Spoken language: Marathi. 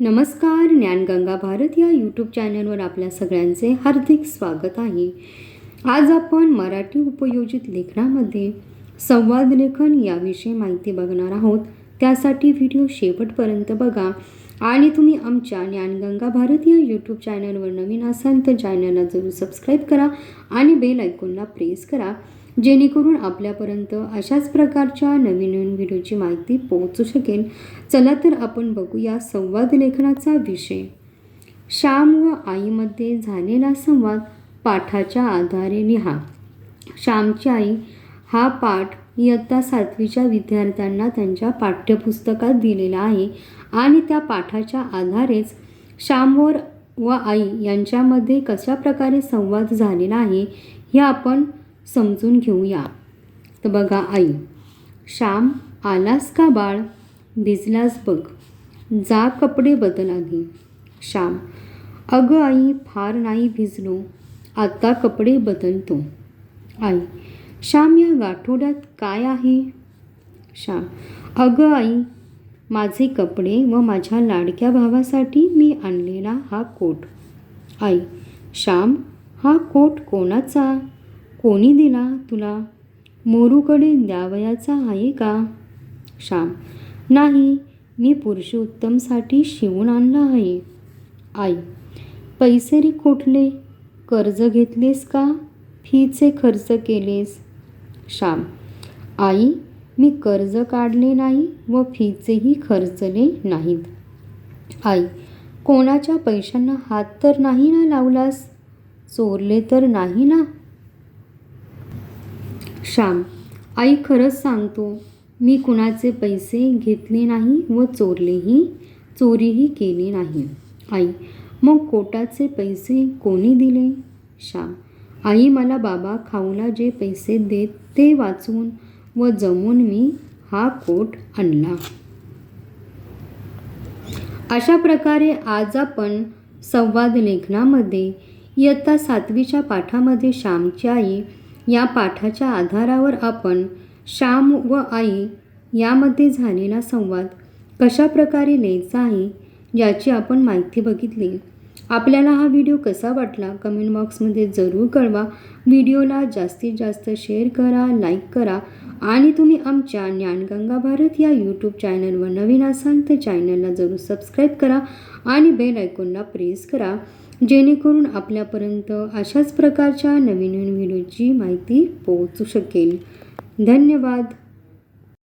नमस्कार ज्ञानगंगा भारत या यूट्यूब चॅनलवर आपल्या सगळ्यांचे हार्दिक स्वागत आहे. आज आपण मराठी उपयोजित लेखनामध्ये संवाद लेखन याविषयी माहिती बघणार आहोत. त्यासाठी व्हिडिओ शेवटपर्यंत बघा आणि तुम्ही आमच्या ज्ञानगंगा भारत या यूट्यूब चॅनलवर नवीन असाल तर चॅनलला जरूर सबस्क्राईब करा आणि बेल ऐकूनला प्रेस करा. जेणेकरून आपल्यापर्यंत अशाच प्रकारच्या नवीन नवीन व्हिडिओची माहिती पोहोचू शकेल. चला तर आपण बघूया संवाद लेखनाचा विषय. श्याम व आईमध्ये झालेला संवाद पाठाच्या आधारे लिहा. श्यामची आई हा पाठ इयत्ता सातवीच्या विद्यार्थ्यांना त्यांच्या पाठ्यपुस्तकात दिलेला आहे आणि त्या पाठाच्या आधारेच श्यामवर व आई यांच्यामध्ये कशा प्रकारे संवाद झालेला आहे हे आपण समजून घेऊया. तर बघा आई श्याम आलास का बाळ? भिजलास बघ. जा कपडे बदल आधी श्याम अगं आई फार नाही भिजलो. आता कपडे बदलतो. आई श्याम या गाठोड्यात काय आहे? श्याम अगं आई माझे कपडे व माझ्या लाडक्या भावासाठी मी आणलेला हा कोट. आई श्याम हा कोट कोणाचा? कोणी दिला तुला? मोरूकडे द्यावयाचा आहे का? श्याम नाही मी पुरुषोत्तमसाठी शिवून आणला आहे. आई पैसे रे खोटले कर्ज घेतलेस का? फीचे खर्च केलेस. श्याम आई मी कर्ज काढले नाही व फीचेही खर्चले नाहीत. आई कोणाच्या पैशांना हात तर नाही ना लावलास? चोरले तर नाही ना? श्याम आई खरंच सांगतो मी कुणाचे पैसे घेतले नाही व चोरलेही चोरीही केली नाही. आई मग कोटाचे पैसे कोणी दिले? श्याम आई मला बाबा खाऊला जे पैसे देत ते वाचून व जमून मी हा कोट आणला. अशा प्रकारे आज आपण संवाद लेखनामध्ये इयत्ता सातवीच्या पाठामध्ये श्यामची आई या पाठाच्या आधारावर आपण श्याम व आई यामध्ये झालेला संवाद कशा प्रकारे लिहायचा आहे याची आपण माहिती बघितली. आपल्याला हा व्हिडिओ कसा वाटला कमेंट बॉक्समध्ये जरूर कळवा. व्हिडिओला जास्तीत जास्त शेअर करा लाईक करा आणि तुम्ही आमच्या ज्ञानगंगा भारत या यूट्यूब चॅनलवर नवीन असाल तर चॅनलला जरूर सबस्क्राईब करा आणि बेल आयकॉनला प्रेस करा जेणेकरून आपल्यापर्यंत अशाच प्रकारच्या नवीन नवीन व्हिडिओची माहिती पोहोचू शकेल. धन्यवाद.